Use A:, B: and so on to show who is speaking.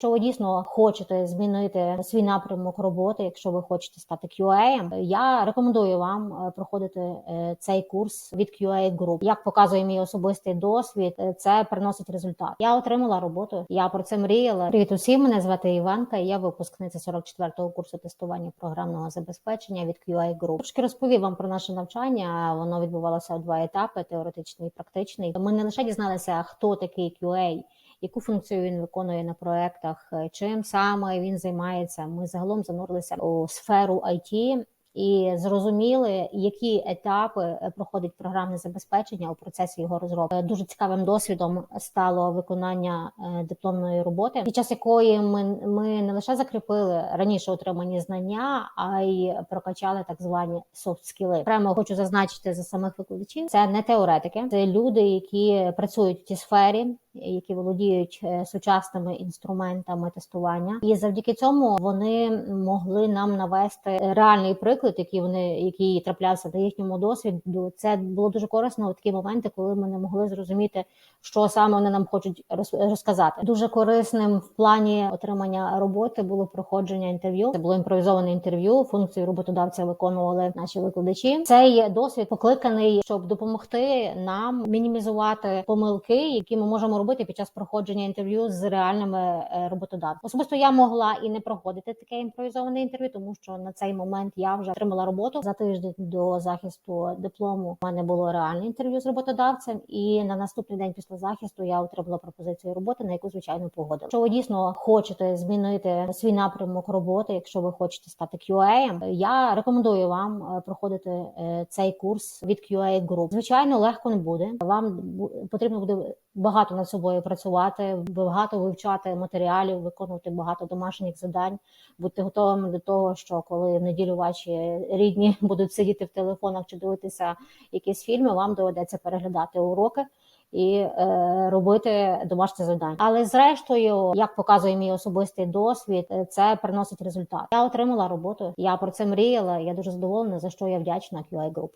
A: Якщо ви дійсно хочете змінити свій напрямок роботи, якщо ви хочете стати QA, я рекомендую вам е, проходити е, цей курс від QA Group. Як показує мій особистий досвід, е, це приносить результат. Я отримала роботу. Я про це мріяла. Привіт усім, мене звати Іванка. і Я випускниця 44-го курсу тестування програмного забезпечення від QA Group. Трошки розповів вам про наше навчання. Воно відбувалося у два етапи: теоретичний і практичний. Ми не лише дізналися, хто такий QA, яку функцію він виконує на проектах, е, чим саме він займається. Ми загалом занурилися у сферу IT і зрозуміли, які етапи е, проходить програмне забезпечення у процесі його розробки. Е, Дуже цікавим досвідом стало виконання дипломної роботи, під час якої ми, ми не лише закріпили раніше отримані знання, а й прокачали так звані софт скіли. Прямо хочу зазначити за самих викладачів. Це не теоретики, це люди, які працюють в цій сфері які володіють е, сучасними інструментами тестування, і завдяки цьому вони могли нам навести реальний приклад, який вони який траплявся на їхньому досвіду. Це було дуже корисно у такі моменти, коли ми не могли зрозуміти, що саме вони нам хочуть розказати. Дуже корисним в плані отримання роботи було проходження інтерв'ю. Це було імпровізоване інтерв'ю. Функцію роботодавця виконували наші викладачі. Цей досвід покликаний, щоб допомогти нам мінімізувати помилки, які ми можемо робити робити під час проходження інтерв'ю з реальними е, роботодавцями. Особисто я могла і не проходити таке імпровізоване інтерв'ю, тому що на цей момент я вже отримала роботу за тиждень до захисту диплому. У мене було реальне інтерв'ю з роботодавцем, і на наступний день після захисту я отримала пропозицію роботи, на яку звичайно погодила. Якщо ви дійсно хочете змінити свій напрямок роботи, якщо ви хочете стати QA, я рекомендую вам е, проходити е, цей курс від QA Group. Звичайно, легко не буде. Вам потрібно буде багато над собою працювати, багато вивчати матеріалів, виконувати багато домашніх завдань, бути готовими до того, що коли в неділю ваші рідні будуть сидіти в телефонах чи дивитися якісь фільми, вам доведеться переглядати уроки. І е, робити домашні завдання, але зрештою, як показує мій особистий досвід, це приносить результат. Я отримала роботу. Я про це мріяла. Я дуже задоволена за що я вдячна QI Group.